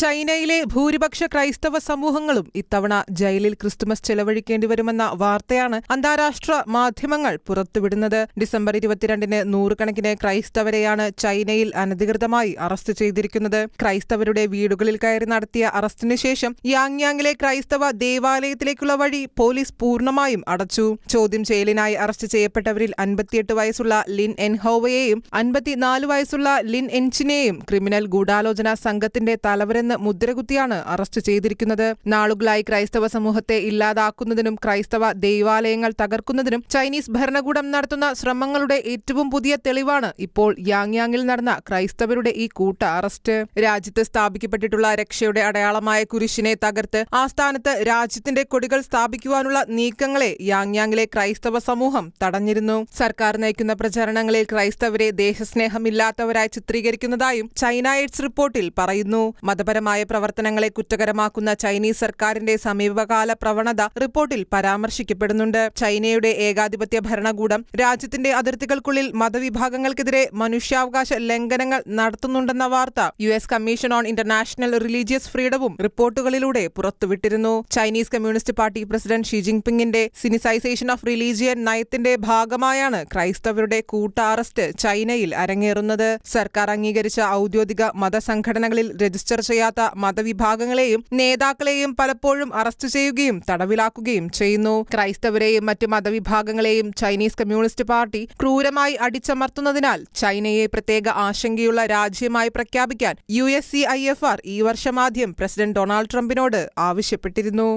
ചൈനയിലെ ഭൂരിപക്ഷ ക്രൈസ്തവ സമൂഹങ്ങളും ഇത്തവണ ജയിലിൽ ക്രിസ്തുമസ് ചെലവഴിക്കേണ്ടി വരുമെന്ന വാർത്തയാണ് അന്താരാഷ്ട്ര മാധ്യമങ്ങൾ പുറത്തുവിടുന്നത്. ഡിസംബർ ഇരുപത്തിരണ്ടിന് നൂറുകണക്കിന് ക്രൈസ്തവരെയാണ് ചൈനയിൽ അനധികൃതമായി അറസ്റ്റ് ചെയ്തിരിക്കുന്നത്. ക്രൈസ്തവരുടെ വീടുകളിൽ കയറി നടത്തിയ അറസ്റ്റിന് ശേഷം യാങ്യാങ്ങിലെ ക്രൈസ്തവ ദേവാലയത്തിലേക്കുള്ള വഴി പോലീസ് പൂർണമായും അടച്ചു. ചോദ്യം ചെയ്യലിനായി അറസ്റ്റ് ചെയ്യപ്പെട്ടവരിൽ അൻപത്തിയെട്ട് വയസ്സുള്ള ലിൻ എൻ ഹോവയെയും അൻപത്തിനാല് വയസ്സുള്ള ലിൻ എൻചിനെയും ക്രിമിനൽ ഗൂഢാലോചന സംഘത്തിന്റെ തലവരെന്ന് മുദ്രകുത്തിയാണ് അറസ്റ്റ് ചെയ്തിരിക്കുന്നത്. നാളുകളായി ക്രൈസ്തവ സമൂഹത്തെ ഇല്ലാതാക്കുന്നതിനും ക്രൈസ്തവ ദൈവാലയങ്ങൾ തകർക്കുന്നതിനും ചൈനീസ് ഭരണകൂടം നടത്തുന്ന ശ്രമങ്ങളുടെ ഏറ്റവും പുതിയ തെളിവാണ് ഇപ്പോൾ യാങ്യാങ്ങിൽ നടന്ന ക്രൈസ്തവരുടെ ഈ കൂട്ട അറസ്റ്റ്. രാജ്യത്ത് സ്ഥാപിക്കപ്പെട്ടിട്ടുള്ള രക്ഷയുടെ അടയാളമായ കുരിശിനെ തകർത്ത് ആ സ്ഥാനത്ത് രാജ്യത്തിന്റെ കൊടികൾ സ്ഥാപിക്കുവാനുള്ള നീക്കങ്ങളെ യാങ്യാങ്ങിലെ ക്രൈസ്തവ സമൂഹം തടഞ്ഞിരുന്നു. സർക്കാർ നയിക്കുന്ന പ്രചരണങ്ങളിൽ ക്രൈസ്തവരെ ദേശസ്നേഹമില്ലാത്തവരായി ചിത്രീകരിക്കുന്നതായും ചൈന എയ്ഡ്സ് റിപ്പോർട്ടിൽ പറയുന്നു. മതപരമായ പ്രവർത്തനങ്ങളെ കുറ്റകരമാക്കുന്ന ചൈനീസ് സർക്കാരിന്റെ സമീപകാല പ്രവണത റിപ്പോർട്ടിൽ പരാമർശിക്കപ്പെടുന്നുണ്ട്. ചൈനയുടെ ഏകാധിപത്യ ഭരണകൂടം രാജ്യത്തിന്റെ അതിർത്തികൾക്കുള്ളിൽ മതവിഭാഗങ്ങൾക്കെതിരെ മനുഷ്യാവകാശ ലംഘനങ്ങൾ നടത്തുന്നുണ്ടെന്ന വാർത്ത U S commission on international religious ഫ്രീഡവും റിപ്പോർട്ടുകളിലൂടെ പുറത്തുവിട്ടിരുന്നു. Chinese communist party president Xi ജിൻപിങ്ങിന്റെ സിനിസൈസേഷൻ of religion നയത്തിന്റെ ഭാഗമായാണ് ക്രൈസ്തവരുടെ കൂട്ട അറസ്റ്റ് ചൈനയിൽ അരങ്ങേറുന്നത്. സർക്കാർ അംഗീകരിച്ച ഔദ്യോഗിക മതസംഘടനകളിൽ രജിസ്റ്റർ ചെയ്യാത്ത മതവിഭാഗങ്ങളെയും നേതാക്കളെയും പലപ്പോഴും അറസ്റ്റ് ചെയ്യുകയും തടവിലാക്കുകയും ചെയ്യുന്നു. ക്രൈസ്തവരെയും മറ്റ് മതവിഭാഗങ്ങളെയും ചൈനീസ് കമ്മ്യൂണിസ്റ്റ് പാർട്ടി ക്രൂരമായി അടിച്ചമർത്തുന്നതിനാൽ ചൈനയെ പ്രത്യേക ആശങ്കയുള്ള രാജ്യമായി പ്രഖ്യാപിക്കാൻ U S C I F R ഈ വർഷമാദ്യം പ്രസിഡന്റ് ഡൊണാൾഡ് ട്രംപിനോട് ആവശ്യപ്പെട്ടിരുന്നു.